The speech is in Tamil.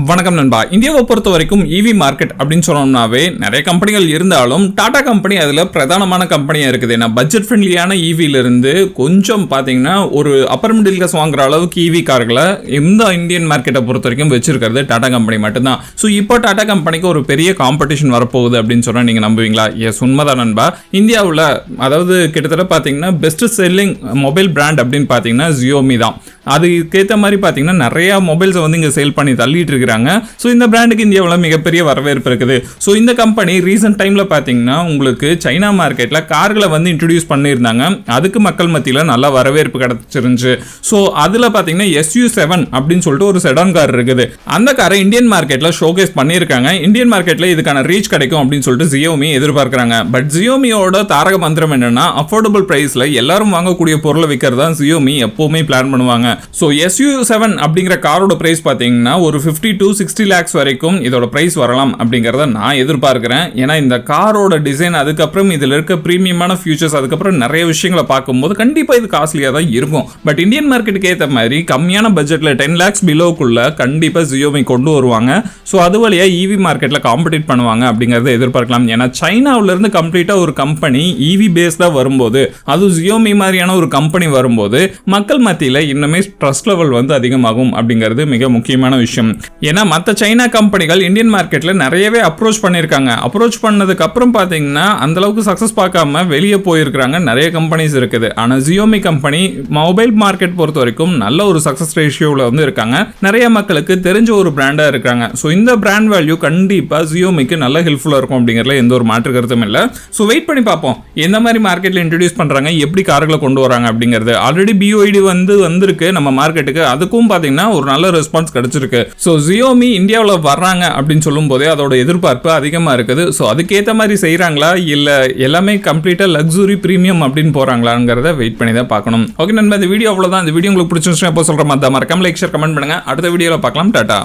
வணக்கம் நண்பா. இந்தியாவை பொறுத்த வரைக்கும் இவி மார்க்கெட் அப்படின்னு சொன்னோம்னாவே நிறைய கம்பெனிகள் இருந்தாலும் டாடா கம்பெனி அதில் பிரதானமான கம்பெனியாக இருக்குது. ஏன்னா பட்ஜெட் ஃப்ரெண்ட்லியான இருந்து கொஞ்சம் பார்த்தீங்கன்னா ஒரு அப்பர் மிடில் கிளாஸ் வாங்குற அளவுக்கு இவி கார்களை இந்த இந்தியன் மார்க்கெட்டை பொறுத்த வரைக்கும் வச்சிருக்கிறது டாடா கம்பெனி மட்டும்தான். ஸோ இப்போ டாடா கம்பெனிக்கு ஒரு பெரிய காம்படிஷன் வரப்போகுது அப்படின்னு சொன்னால் நீங்கள் நம்புவீங்களா? எஸ் உண்மைதான் நண்பா. இந்தியாவில் அதாவது கிட்டத்தட்ட பார்த்தீங்கன்னா பெஸ்ட் செல்லிங் மொபைல் பிராண்ட் அப்படின்னு பார்த்தீங்கன்னா ஜியோமி தான். அதுக்கேற்ற மாதிரி பார்த்தீங்கன்னா நிறையா மொபைல்ஸை வந்து இங்கே சேல் பண்ணி தள்ளிட்டு இருக்கிறாங்க ஸோ இந்த பிராண்டுக்கு இந்தியாவில் மிகப்பெரிய வரவேற்பு இருக்குது. ஸோ இந்த கம்பெனி ரீசெண்ட் டைமில் பார்த்தீங்கன்னா உங்களுக்கு சைனா மார்க்கெட்டில் கார்களை வந்து இன்ட்ரடியூஸ் பண்ணியிருந்தாங்க. அதுக்கு மக்கள் மத்தியில் நல்ல வரவேற்பு கிடச்சிருந்துச்சு. ஸோ அதில் பார்த்தீங்கன்னா எஸ்யூ செவன் அப்படின்னு சொல்லிட்டு ஒரு செடான் கார் இருக்குது. அந்த காரை இந்தியன் மார்க்கெட்டில் ஷோகேஸ் பண்ணியிருக்காங்க. இந்தியன் மார்க்கெட்டில் இதுக்கான ரீச் கிடைக்கும் அப்படின்னு சொல்லிட்டு ஜியோமி எதிர்பார்க்குறாங்க. பட் ஜியோமியோட தாரக மந்திரம் என்னன்னா அஃபோர்டபுள் ப்ரைஸில் எல்லாரும் வாங்கக்கூடிய பொருளை விற்கிறது தான் ஜியோமி எப்போவுமே பிளான் பண்ணுவாங்க. ஸோ எஸ்யூ செவன் அப்படிங்கிற காரோட ப்ரைஸ் பார்த்தீங்கன்னா ஒரு ஃபிஃப்டி டு சிக்ஸ்டி லேக்ஸ் வரைக்கும் இதோட ப்ரைஸ் வரலாம் அப்படிங்கிறத நான் எதிர்பார்க்குறேன். ஏன்னா இந்த காரோட டிசைன் அதுக்கப்புறம் இதில் இருக்க ப்ரீமியமான ஃபியூச்சர்ஸ் அதுக்கப்புறம் நிறைய விஷயங்களை பார்க்கும்போது கண்டிப்பாக இது காஸ்ட்லியாக தான் இருக்கும். பட் இந்தியன் மார்க்கெட்டுக்கு ஏற்ற மாதிரி கம்மியான பட்ஜெட்டில் டென் லேக்ஸ் பிலோக்குள்ள கண்டிப்பாக ஜியோமி கொண்டு வருவாங்க. ஸோ அது வழியாக இவி மார்க்கெட்டில் காம்படிட் பண்ணுவாங்க அப்படிங்கிறத எதிர்பார்க்கலாம். ஏன்னா சைனாவிலேருந்து கம்ப்ளீட்டாக ஒரு கம்பெனி இவி பேஸ்டாக வரும்போது அதுவும் ஜியோமி மாதிரியான ஒரு கம்பெனி வரும்போது மக்கள் மத்தியில் இன்னுமே ட்ரஸ்ட் லெவல் வந்து அதிகமாகும் அப்படிங்கிறது மிக முக்கியமான விஷயம். ஏன்னா மற்ற சைனா கம்பெனிகள் இந்தியன் மார்க்கெட்டில் நிறையவே அப்ரோச் பண்ணியிருக்காங்க. அப்ரோச் பண்ணதுக்கு அப்புறம் பார்த்தீங்கன்னா அந்த அளவுக்கு சக்ஸஸ் பார்க்காம வெளியே போயிருக்கிறாங்க. நிறைய கம்பெனிஸ் இருக்குது. ஆனால் ஜியோமி கம்பெனி மொபைல் மார்க்கெட் பொறுத்த வரைக்கும் நல்ல ஒரு சக்ஸஸ் ரேஷியோவில் வந்து இருக்காங்க. நிறைய மக்களுக்கு தெரிஞ்ச ஒரு பிராண்டாக இருக்காங்க ஸோ இந்த பிராண்ட் வேல்யூ கண்டிப்பாக ஜியோமிக்கு நல்ல ஹெல்ப்ஃபுல்லாக இருக்கும் அப்படிங்கிறதுல எந்த ஒரு மாற்று கருத்தும் இல்லை. ஸோ வெயிட் பண்ணி பார்ப்போம். எந்த மாதிரி மார்க்கெட்டில் இன்ட்ரடியூஸ் பண்ணுறாங்க எப்படி கார்களை கொண்டு வராங்க அப்படிங்கிறது. ஆல்ரெடி பிஓஐடி வந்து வந்திருக்கு நம்ம மார்க்கெட்டுக்கு அதுக்கும் பார்த்தீங்கன்னா ஒரு நல்ல ரெஸ்பான்ஸ் கிடைச்சிருக்கு. ஸோ ஜியோமி இந்தியாவில் வர்றாங்க அப்படின்னு சொல்லும் போதே அதோட எதிர்பார்ப்பு அதிகமாக இருக்குது. ஸோ அதுக்கேற்ற மாதிரி செய்கிறாங்களா இல்லை எல்லாமே கம்ப்ளீட்டாக லக்ஸுரி ப்ரீமியம் அப்படின்னு போகிறாங்களாங்கிறத வெயிட் பண்ணி தான் பார்க்கணும். ஓகே நண்பா இந்த வீடியோ அவ்வளோதான் இந்த வீடியோ உங்களுக்கு பிடிச்சிருந்துச்சுன்னா எப்போ சொல்கிற மாதிரி மறக்காம லைக் ஷேர் கமெண்ட் பண்ணுங்க. அடுத்த வீடியோவில் பார்க்கலாம். டாட்டா